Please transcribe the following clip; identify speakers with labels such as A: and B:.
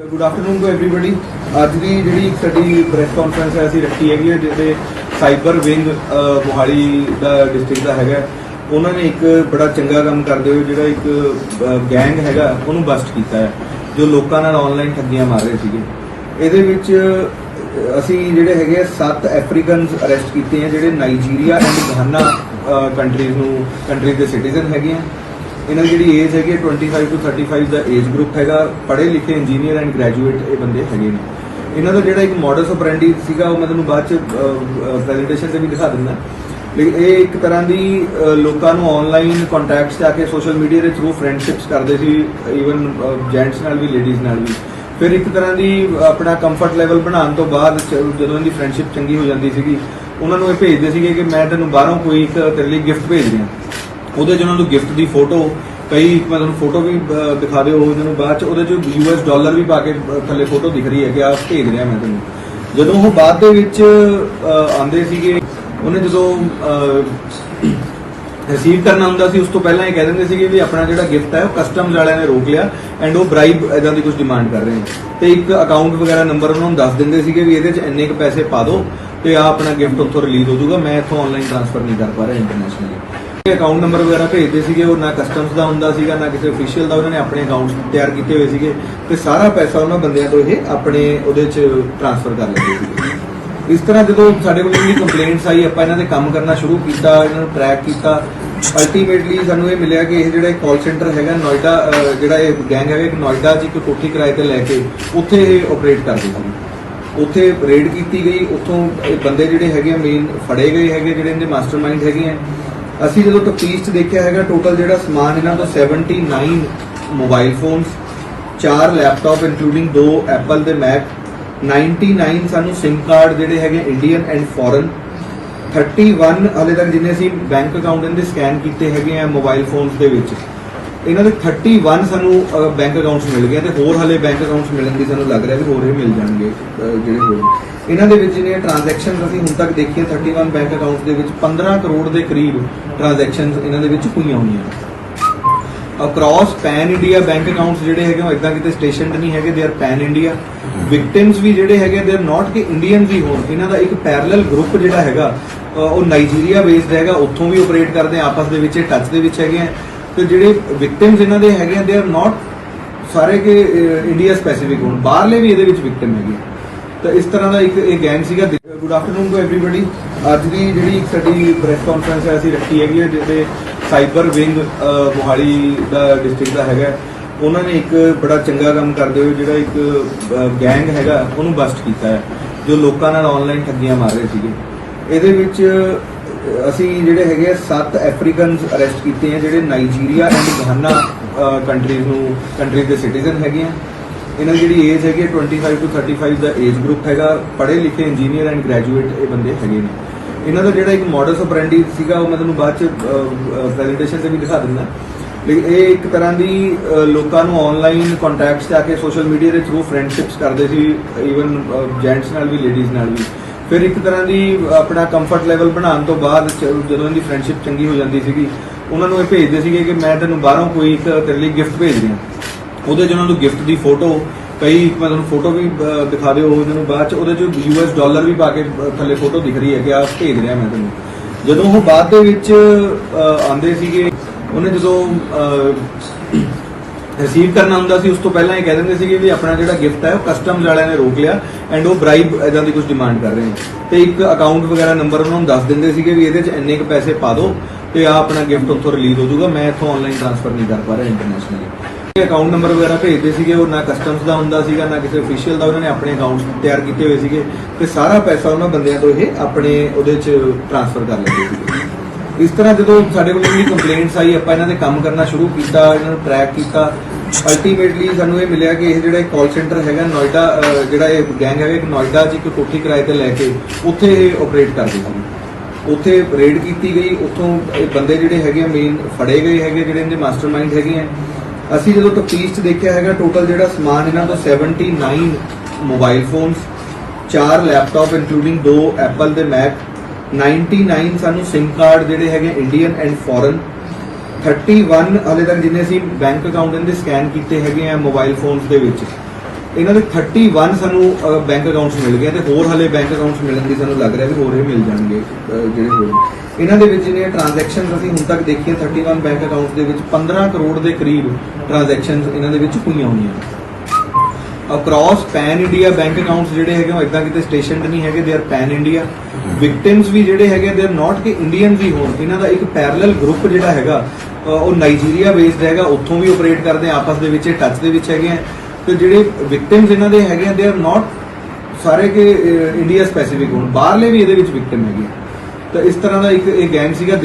A: Good afternoon to everybody ਅੱਜ ਦੀ ਜਿਹੜੀ ਸਾਡੀ ਪ੍ਰੈਸ ਕਾਨਫਰੰਸ ਹੈ, ਅਸੀਂ ਰੱਖੀ ਹੈਗੀ ਹੈ, ਜਿਹਦੇ ਸਾਈਬਰ ਵਿੰਗ ਮੋਹਾਲੀ ਦਾ ਡਿਸਟ੍ਰਿਕਟ ਦਾ ਹੈਗਾ ਉਹਨਾਂ ਨੇ ਇੱਕ ਬੜਾ ਚੰਗਾ ਕੰਮ ਕਰਦੇ ਹੋਏ ਜਿਹੜਾ ਇੱਕ ਗੈਂਗ ਹੈਗਾ, ਉਹਨੂੰ ਬਸਟ ਕੀਤਾ ਹੈ, ਜੋ ਲੋਕਾਂ ਨਾਲ ਆਨਲਾਈਨ ਠੱਗੀਆਂ ਮਾਰ ਰਹੇ ਸੀਗੇ। ਇਹਦੇ ਵਿੱਚ ਅਸੀਂ ਜਿਹੜੇ ਹੈਗੇ ਆ, ਸੱਤ ਅਫਰੀਕਨਸ ਅਰੈਸਟ ਕੀਤੇ ਆ, ਜਿਹੜੇ ਨਾਈਜੀਰੀਆ ਐਂਡ ਘਾਨਾ ਕੰਟਰੀਜ਼ ਨੂੰ ਕੰਟਰੀ ਦੇ ਸਿਟੀਜ਼ਨ ਹੈਗੇ ਆ। ਇਹਨਾਂ ਦੀ ਜਿਹੜੀ ਏਜ ਹੈਗੀ ਹੈ 25 ਤੋਂ 35 ਦਾ ਏਜ ਗਰੁੱਪ ਹੈਗਾ। ਪੜ੍ਹੇ ਲਿਖੇ ਇੰਜੀਨੀਅਰ ਐਂਡ ਗ੍ਰੈਜੂਏਟ ਇਹ ਬੰਦੇ ਹੈਗੇ ਨੇ। ਇਹਨਾਂ ਦਾ ਜਿਹੜਾ ਇੱਕ ਮੋਡਸ ਆਪਰੈਂਡੀ ਸੀਗਾ, ਉਹ ਮੈਂ ਤੁਹਾਨੂੰ ਬਾਅਦ ਚ ਪ੍ਰੈਜੈਂਟੇਸ਼ਨ ਤੇ ਵੀ ਦਿਖਾ ਦਿੰਦਾ। ਲੇਕਿਨ ਇਹ ਇੱਕ ਤਰ੍ਹਾਂ ਦੀ ਲੋਕਾਂ ਨੂੰ ਆਨਲਾਈਨ ਕੰਟੈਕਟਸ ਆ ਕੇ ਸੋਸ਼ਲ ਮੀਡੀਆ ਦੇ ਥਰੂ ਫਰੈਂਡਸ਼ਿਪਸ ਕਰਦੇ ਸੀ ਈਵਨ ਜੈਂਟਸ ਨਾਲ ਵੀ ਲੇਡੀਜ਼ ਨਾਲ ਵੀ। ਫਿਰ ਇੱਕ ਤਰ੍ਹਾਂ ਦੀ ਆਪਣਾ ਕੰਫਰਟ ਲੈਵਲ ਬਣਾਉਣ ਤੋਂ ਬਾਅਦ ਚ- ਜਦੋਂ ਇਹਦੀ ਫਰੈਂਡਸ਼ਿਪ ਚੰਗੀ ਹੋ ਜਾਂਦੀ ਸੀਗੀ, ਉਹਨਾਂ ਨੂੰ ਇਹ ਭੇਜਦੇ ਸੀਗੇ ਕਿ ਮੈਂ ਤੈਨੂੰ ਬਾਹਰੋਂ ਕੋਈ ਇੱਕ ਤੇਰੇ ਲਈ ਗਿਫਟ ਭੇਜ ਰਿਹਾ। ਉਹਦੇ 'ਚ ਉਹਨਾਂ ਨੂੰ ਗਿਫਟ ਦੀ ਫੋਟੋ ਕਈ ਮੈਂ ਫੋਟੋ ਵੀ ਅਹ, ਦਿਖਾ ਦਿਓ ਉਹਨਾਂ ਨੂੰ ਬਾਅਦ ਚ ਉਹਦੇ 'ਚ ਯੂਐਸ ਡਾਲਰ ਵੀ ਪਾ ਕੇ ਅਹ, ਥੱਲੇ ਫੋਟੋ ਦਿਖ ਰਹੀ ਹੈ ਕਿ ਆਹ ਭੇਜ ਰਿਹਾ ਮੈਂ ਤੈਨੂੰ ਜਦੋਂ ਉਹ ਬਾਅਦ ਦੇ ਵਿੱਚ ਅਹ, ਆਉਂਦੇ ਸੀਗੇ ਉਹਨੇ ਜਦੋਂ ਰਿਸੀਵ ਕਰਨਾ ਹੁੰਦਾ ਸੀ ਉਸ ਤੋਂ ਪਹਿਲਾਂ ਇਹ ਕਹਿ ਦਿੰਦੇ ਸੀਗੇ ਵੀ ਆਪਣਾ ਜਿਹੜਾ ਗਿਫਟ ਹੈ ਉਹ ਕਸਟਮਸ ਵਾਲਿਆਂ ਨੇ ਰੋਕ ਲਿਆ ਐਂਡ ਉਹ ਬ੍ਰਾਈਬ ਇਦਾਂ ਦੀ ਕੁਝ ਡਿਮਾਂਡ ਕਰ ਰਹੇ ਨੇ। ਤੇ ਇੱਕ ਅਕਾਊਂਟ ਵਗੈਰਾ ਨੰਬਰ ਉਹਨਾਂ ਨੂੰ ਦੱਸ ਦਿੰਦੇ ਸੀਗੇ ਵੀ ਇਹਦੇ 'ਚ ਇੰਨੇ ਕੁ ਪੈਸੇ ਪਾ ਦਿਓ ਤੇ ਆ ਆਪਣਾ ਗਿਫਟ ਉੱਥੋਂ ਰਿਲੀਜ਼ ਹੋ ਜਾਊਗਾ। ਮੈਂ ਇੱਥੋਂ ਆਨਲਾਈਨ ਟ੍ਰਾਂਸਫਰ ਨਹੀਂ ਕਰ ਪਾ ਰਿਹਾ ਇੰਟਰਨੈਸ਼ਨਲੀ ਅਕਾਊਂਟ ਨੰਬਰ ਵਗੈਰਾ ਭੇਜਦੇ ਸੀਗੇ, ਉਹ ਨਾ ਕਸਟਮਸ ਦਾ ਹੁੰਦਾ ਸੀਗਾ, ਨਾ ਕਿਸੇ ਅਫੀਸ਼ੀਅਲ ਦਾ, ਉਹਨਾਂ ਨੇ ਆਪਣੇ ਅਕਾਊਂਟਸ ਤਿਆਰ ਕੀਤੇ ਹੋਏ ਸੀਗੇ ਤੇ ਸਾਰਾ ਪੈਸਾ ਉਹਨਾਂ ਬੰਦਿਆਂ ਤੋਂ ਇਹ ਆਪਣੇ ਉਹਦੇ 'ਚ ਟ੍ਰਾਂਸਫਰ ਕਰ ਲੈਂਦੇ ਸੀਗੇ। ਇਸ ਤਰ੍ਹਾਂ ਜਦੋਂ ਸਾਡੇ ਕੋਲ ਇੰਨੀ ਕੰਪਲੇਂਟਸ ਆਈ, ਆਪਾਂ ਇਹਨਾਂ ਤੇ ਕੰਮ ਕਰਨਾ ਸ਼ੁਰੂ ਕੀਤਾ, ਇਹਨਾਂ ਨੂੰ ਟਰੈਕ ਕੀਤਾ ਅਲਟੀਮੇਟਲੀ ਸਾਨੂੰ ਇਹ ਮਿਲਿਆ ਕਿ ਇਹ ਜਿਹੜਾ ਕਾਲ ਸੈਂਟਰ ਹੈਗਾ ਨੋਇਡਾ ਜਿਹੜਾ ਇਹ ਗੈਂਗ ਹੈਗਾ, ਇੱਕ ਨੋਇਡਾ 'ਚ ਇੱਕ ਕੋਠੀ ਕਿਰਾਏ ਤੇ ਲੈ ਕੇ ਉੱਥੇ ਇਹ ਆਪਰੇਟ ਕਰਦੇ ਸੀ। ਉੱਥੇ ਰੇਡ ਕੀਤੀ ਗਈ, ਉੱਥੋਂ ਇਹ ਬੰਦੇ ਜਿਹੜੇ ਹੈਗੇ ਮੇਨ ਫੜੇ ਗਏ ਹੈਗੇ, ਜਿਹੜੇ ਇਹਦੇ ਮਾਸਟਰਮਾਈਂਡ ਹੈਗੇ ਆ ਅਸੀਂ ਜਦੋਂ ਤਫਤੀਸ਼ 'ਚ ਦੇਖਿਆ ਹੈਗਾ ਟੋਟਲ ਜਿਹੜਾ ਸਮਾਨ ਇਹਨਾਂ ਤੋਂ 79 ਮੋਬਾਈਲ ਫੋਨਸ ਚਾਰ ਲੈਪਟਾਪ ਇਨਕਲੂਡਿੰਗ ਦੋ ਐਪਲ ਦੇ ਮੈਕ 99 ਸਾਨੂੰ SIM ਕਾਰਡ ਜਿਹੜੇ ਹੈਗੇ ਇੰਡੀਅਨ ਐਂਡ ਫੋਰਨ 31 ਹਲੇ ਤੱਕ ਜਿੰਨੇ ਅਸੀਂ ਬੈਂਕ ਅਕਾਊਂਟ ਦੇ ਸਕੈਨ ਕੀਤੇ ਹੈਗੇ ਆ ਮੋਬਾਈਲ ਫੋਨਸ ਦੇ ਵਿੱਚ। ਇਹਨਾਂ ਦੇ 31 ਸਾਨੂੰ ਬੈਂਕ ਅਕਾਊਂਟਸ ਮਿਲ ਗਏ ਤੇ ਹੋਰ ਹਲੇ ਬੈਂਕ ਅਕਾਊਂਟਸ ਮਿਲਣ ਦੀ ਸਾਨੂੰ ਲੱਗ ਰਿਹਾ ਵੀ ਹੋਰ ਇਹ ਮਿਲ ਜਾਣਗੇ ਜਿਹੜੇ ਹੋਰ ਇਹਨਾਂ ਦੇ ਵਿੱਚ ਜਿਹੜੀਆਂ ਟ੍ਰਾਂਜੈਕਸ਼ਨਸ ਅਸੀਂ ਹੁਣ ਤੱਕ ਦੇਖੀਏ 31 ਬੈਂਕ ਅਕਾਊਂਟਸ ਦੇ ਵਿੱਚ 15 ਕਰੋੜ ਦੇ ਕਰੀਬ ਟ੍ਰਾਂਜੈਕਸ਼ਨਸ ਇਹਨਾਂ ਦੇ ਵਿੱਚ ਹੋਈਆਂ ਹੋਈਆਂ across pan India bank accounts ਜਿਹੜੇ ਹੈਗੇ ਉਹ ਇਦਾਂ ਕਿਤੇ ਸਟੇਸ਼ਨਡ ਨਹੀਂ ਹੈਗੇ they are pan India victims ਵੀ ਜਿਹੜੇ ਹੈਗੇ ਦੇ ਆਰ ਨਾਟ ਕਿ ਇੰਡੀਅਨ ਵੀ ਹੋਣ। ਇਹਨਾਂ ਦਾ ਇੱਕ ਪੈਰਲਲ ਗਰੁੱਪ ਜਿਹੜਾ ਹੈਗਾ ਉਹ ਨਾਈਜੀਰੀਆ ਬੇਸਡ ਹੈਗਾ, ਉੱਥੋਂ ਵੀ ਆਪਰੇਟ ਕਰਦੇ ਆਪਸ ਦੇ ਵਿੱਚ ਟੱਚ ਦੇ ਵਿੱਚ ਹੈਗੇ ਆ। ਤੇ ਜਿਹੜੇ ਵਿਕਟਿਮਸ ਇਹਨਾਂ ਦੇ ਹੈਗੇ ਆ ਦੇ ਆਰ ਨਾਟ ਸਾਰੇ ਕਿ ਇੰਡੀਆ ਸਪੈਸੀਫਿਕ ਹੋਣ। ਬਾਹਰਲੇ ਵੀ ਇਹਦੇ ਵਿੱਚ ਵਿਕਟਿਮ ਹੈਗੇ ਤਾਂ ਇਸ ਤਰ੍ਹਾਂ ਦਾ ਇੱਕ ਇਹ ਗੈਂਗ ਸੀਗਾ। ਗੁੱਡ ਆਫਟਰਨੂਨ ਟੂ ਐਵਰੀਬਾਡੀ ਅੱਜ ਦੀ ਜਿਹੜੀ ਇੱਕ ਸਾਡੀ ਪ੍ਰੈਸ ਕਾਨਫਰੰਸ ਹੈ, ਅਸੀਂ ਰੱਖੀ ਹੈਗੀ ਹੈ, ਜਿਹਦੇ ਸਾਈਬਰ ਵਿੰਗ ਮੋਹਾਲੀ ਦਾ ਡਿਸਟ੍ਰਿਕਟ ਦਾ ਹੈਗਾ। ਉਹਨਾਂ ਨੇ ਇੱਕ ਬੜਾ ਚੰਗਾ ਕੰਮ ਕਰਦੇ ਹੋਏ ਜਿਹੜਾ ਇੱਕ ਗੈਂਗ ਹੈਗਾ, ਉਹਨੂੰ ਬਸਟ ਕੀਤਾ ਹੈ। ਜੋ ਲੋਕਾਂ ਨਾਲ ਆਨਲਾਈਨ ਠੱਗੀਆਂ ਮਾਰ ਰਹੇ ਸੀਗੇ। ਇਹਦੇ ਵਿੱਚ ਅਸੀਂ ਜਿਹੜੇ ਹੈਗੇ ਆ, ਸੱਤ ਅਫਰੀਕਨਸ ਅਰੈਸਟ ਕੀਤੇ ਆ, ਜਿਹੜੇ ਨਾਈਜੀਰੀਆ ਐਂਡ ਘਾਨਾ ਕੰਟਰੀਜ਼ ਨੂੰ ਕੰਟਰੀ ਦੇ ਸਿਟੀਜ਼ਨ ਹੈਗੇ ਆ। ਇਹਨਾਂ ਦੀ ਜਿਹੜੀ ਏਜ ਹੈਗੀ ਹੈ 25 ਤੋਂ 35 ਦਾ ਏਜ ਗਰੁੱਪ ਹੈਗਾ। ਪੜ੍ਹੇ ਲਿਖੇ ਇੰਜੀਨੀਅਰ ਐਂਡ ਗ੍ਰੈਜੂਏਟ ਇਹ ਬੰਦੇ ਹੈਗੇ ਨੇ। ਇਹਨਾਂ ਦਾ ਜਿਹੜਾ ਇੱਕ ਮੋਡਸ ਆਪਰੈਂਡੀ ਸੀਗਾ, ਉਹ ਮੈਂ ਤੁਹਾਨੂੰ ਬਾਅਦ ਚ ਪ੍ਰੈਜੈਂਟੇਸ਼ਨ ਤੇ ਵੀ ਦਿਖਾ ਦਿੰਦਾ। ਲੇਕਿਨ ਇਹ ਇੱਕ ਤਰ੍ਹਾਂ ਦੀ ਲੋਕਾਂ ਨੂੰ ਆਨਲਾਈਨ ਕੰਟੈਕਟਸ ਆ ਕੇ ਸੋਸ਼ਲ ਮੀਡੀਆ ਦੇ ਥਰੂ ਫਰੈਂਡਸ਼ਿਪਸ ਕਰਦੇ ਸੀ ਈਵਨ ਜੈਂਟਸ ਨਾਲ ਵੀ ਲੇਡੀਜ਼ ਨਾਲ ਵੀ। ਫਿਰ ਇੱਕ ਤਰ੍ਹਾਂ ਦੀ ਆਪਣਾ ਕੰਫਰਟ ਲੈਵਲ ਬਣਾਉਣ ਤੋਂ ਬਾਅਦ ਚ- ਜਦੋਂ ਇਹਦੀ ਫਰੈਂਡਸ਼ਿਪ ਚੰਗੀ ਹੋ ਜਾਂਦੀ ਸੀਗੀ ਉਹਨਾਂ ਨੂੰ ਇਹ ਭੇਜਦੇ ਸੀਗੇ ਕਿ ਮੈਂ ਤੈਨੂੰ ਬਾਹਰੋਂ ਕੋਈ ਇੱਕ ਤੇਰੇ ਲਈ ਗਿਫਟ ਭੇਜ ਰਿਹਾ। ਉਹਦੇ 'ਚ ਉਹਨਾਂ ਨੂੰ ਗਿਫਟ ਦੀ ਫੋਟੋ ਕਈ ਮੈਂ ਤੁਹਾਨੂੰ ਫੋਟੋ ਵੀ ਅਹ, ਦਿਖਾ ਦਿਓ ਉਹਨਾਂ ਨੂੰ ਬਾਅਦ ਚ ਉਹਦੇ 'ਚ ਯੂਐਸ ਡਾਲਰ ਵੀ ਪਾ ਕੇ ਅਹ, ਥੱਲੇ ਫੋਟੋ ਦਿਖ ਰਹੀ ਹੈ ਕਿ ਆਹ ਭੇਜ ਰਿਹਾ ਮੈਂ ਤੈਨੂੰ। ਜਦੋਂ ਉਹ ਬਾਅਦ ਦੇ ਵਿੱਚ ਅਹ, ਆਉਂਦੇ ਸੀਗੇ ਉਹਨੇ ਜਦੋਂ ਰਿਸੀਵ ਕਰਨਾ ਹੁੰਦਾ ਸੀ, ਉਸ ਤੋਂ ਪਹਿਲਾਂ ਇਹ ਕਹਿ ਦਿੰਦੇ ਸੀਗੇ ਵੀ ਆਪਣਾ ਜਿਹੜਾ ਗਿਫਟ ਹੈ, ਉਹ ਕਸਟਮਸ ਵਾਲਿਆਂ ਨੇ ਰੋਕ ਲਿਆ ਐਂਡ ਉਹ ਬ੍ਰਾਈਬ ਇਦਾਂ ਦੀ ਕੁਝ ਡਿਮਾਂਡ ਕਰ ਰਹੇ ਨੇ। ਤੇ ਇੱਕ ਅਕਾਊਂਟ ਵਗੈਰਾ ਨੰਬਰ ਉਹਨਾਂ ਨੂੰ ਦੱਸ ਦਿੰਦੇ ਸੀਗੇ ਵੀ ਇਹਦੇ 'ਚ ਇੰਨੇ ਕੁ ਪੈਸੇ ਪਾ ਦਿਓ ਤੇ ਆ ਆਪਣਾ ਗਿਫਟ ਉੱਥੋਂ ਰਿਲੀਜ਼ ਹੋ ਜਾਊਗਾ। ਮੈਂ ਇੱਥੋਂ ਆਨਲਾਈਨ ਟ੍ਰਾਂਸਫਰ ਨਹੀਂ ਕਰ ਪਾ ਰਿਹਾ ਇੰਟਰਨੈਸ਼ਨਲੀ ਅਕਾਊਂਟ ਨੰਬਰ ਵਗੈਰਾ ਭੇਜਦੇ ਸੀਗੇ, ਉਹ ਨਾ ਕਸਟਮਸ ਦਾ ਹੁੰਦਾ ਸੀਗਾ, ਨਾ ਕਿਸੇ ਅਫੀਸ਼ੀਅਲ ਦਾ, ਉਹਨਾਂ ਨੇ ਆਪਣੇ ਅਕਾਊਂਟ ਤਿਆਰ ਕੀਤੇ ਹੋਏ ਸੀਗੇ ਤੇ ਸਾਰਾ ਪੈਸਾ ਉਹਨਾਂ ਬੰਦਿਆਂ ਤੋਂ ਇਹ ਆਪਣੇ ਉਹਦੇ 'ਚ ਟ੍ਰਾਂਸਫਰ ਕਰ ਲੈਂਦੇ ਸੀਗੇ। ਇਸ ਤਰ੍ਹਾਂ ਜਦੋਂ ਸਾਡੇ ਕੋਲ ਇੰਨੀ ਕੰਪਲੇਂਟਸ ਆਈ, ਆਪਾਂ ਇਹਨਾਂ ਤੇ ਕੰਮ ਕਰਨਾ ਸ਼ੁਰੂ ਕੀਤਾ, ਇਹਨਾਂ ਨੂੰ ਟਰੈਕ ਕੀਤਾ। ਅਲਟੀਮੇਟਲੀ ਸਾਨੂੰ ਇਹ ਮਿਲਿਆ ਕਿ ਇਹ ਜਿਹੜਾ ਕਾਲ ਸੈਂਟਰ ਹੈਗਾ, ਨੋਇਡਾ ਜਿਹੜਾ ਇਹ ਗੈਂਗ ਹੈਗਾ, ਇੱਕ ਨੋਇਡਾ 'ਚ ਇੱਕ ਕੋਠੀ ਕਿਰਾਏ ਤੇ ਲੈ ਕੇ ਉੱਥੇ ਇਹ ਆਪਰੇਟ ਕਰਦੇ ਸੀ। ਉੱਥੇ ਰੇਡ ਕੀਤੀ ਗਈ, ਉੱਥੋਂ ਇਹ ਬੰਦੇ ਜਿਹੜੇ ਹੈਗੇ ਆ ਮੇਨ ਫੜੇ ਗਏ ਹੈਗੇ, ਜਿਹੜੇ ਇਹਦੇ ਮਾਸਟਰਮਾਈਂਡ ਹੈਗੇ ਆ। ਅਸੀਂ ਜਦੋਂ ਤਫਤੀਸ਼ 'ਚ ਦੇਖਿਆ ਹੈਗਾ ਟੋਟਲ ਜਿਹੜਾ ਸਮਾਨ ਇਹਨਾਂ ਤੋਂ 79 ਮੋਬਾਈਲ ਫੋਨਸ ਚਾਰ ਲੈਪਟਾਪ ਇਨਕਲੂਡਿੰਗ ਦੋ ਐਪਲ ਦੇ ਮੈਕ 99 ਸਾਨੂੰ SIM ਕਾਰਡ ਜਿਹੜੇ ਹੈਗੇ ਇੰਡੀਅਨ ਐਂਡ ਫੋਰਨ 31 ਹਲੇ ਤੱਕ ਜਿੰਨੇ ਅਸੀਂ ਬੈਂਕ ਅਕਾਊਂਟ ਇਹਨਾਂ ਦੇ ਸਕੈਨ ਕੀਤੇ ਹੈਗੇ ਆ ਮੋਬਾਈਲ ਫੋਨਸ ਦੇ ਵਿੱਚ, ਇਹਨਾਂ ਦੇ 31 ਸਾਨੂੰ ਬੈਂਕ ਅਕਾਊਂਟਸ ਮਿਲ ਗਏ ਤੇ ਹੋਰ ਹਲੇ ਬੈਂਕ ਅਕਾਊਂਟਸ ਮਿਲਣ ਦੀ ਸਾਨੂੰ ਲੱਗ ਰਿਹਾ ਵੀ ਹੋਰ ਇਹ ਮਿਲ ਜਾਣਗੇ ਜਿਹੜੇ ਹੋਏ ਇਹਨਾਂ ਦੇ ਵਿੱਚ ਜਿਹੜੀਆਂ ਟ੍ਰਾਂਜੈਕਸ਼ਨਸ ਅਸੀਂ ਹੁਣ ਤੱਕ ਦੇਖੀਆਂ 31 ਬੈਂਕ ਅਕਾਊਂਟਸ ਦੇ ਵਿੱਚ 15 ਕਰੋੜ ਦੇ ਕਰੀਬ ਟ੍ਰਾਂਜੈਕਸ਼ਨਸ ਇਹਨਾਂ ਦੇ ਵਿੱਚ ਹੋਈਆਂ ਹੋਈਆਂ across pan India bank accounts ਜਿਹੜੇ ਹੈਗੇ ਉਹ ਇਦਾਂ ਕਿਤੇ ਸਟੇਸ਼ਨਡ ਨਹੀਂ ਹੈਗੇ they are pan India victims ਵੀ ਜਿਹੜੇ ਹੈਗੇ ਦੇ ਆਰ ਨਾਟ ਕਿ ਇੰਡੀਅਨ ਵੀ ਹੋਣ, ਇਹਨਾਂ ਦਾ ਇੱਕ ਪੈਰਲਲ ਗਰੁੱਪ ਜਿਹੜਾ ਹੈਗਾ ਉਹ ਨਾਈਜੀਰੀਆ ਬੇਸਡ ਹੈਗਾ, ਉੱਥੋਂ ਵੀ ਆਪਰੇਟ ਕਰਦੇ ਆਪਸ ਦੇ ਵਿੱਚ ਟੱਚ ਦੇ ਵਿੱਚ ਹੈਗੇ ਆ। ਤੇ ਜਿਹੜੇ ਵਿਕਟਿਮਸ ਇਹਨਾਂ ਦੇ ਹੈਗੇ ਆ ਦੇ ਆਰ ਨਾਟ ਸਾਰੇ ਕਿ ਇੰਡੀਆ ਸਪੈਸੀਫਿਕ ਹੋਣ, ਬਾਹਰਲੇ ਵੀ ਇਹਦੇ ਵਿੱਚ ਵਿਕਟਿਮ ਹੈਗੇ ਤਾਂ ਇਸ ਤਰ੍ਹਾਂ ਦਾ ਇੱਕ ਇਹ ਗੈਂਗ ਸੀਗਾ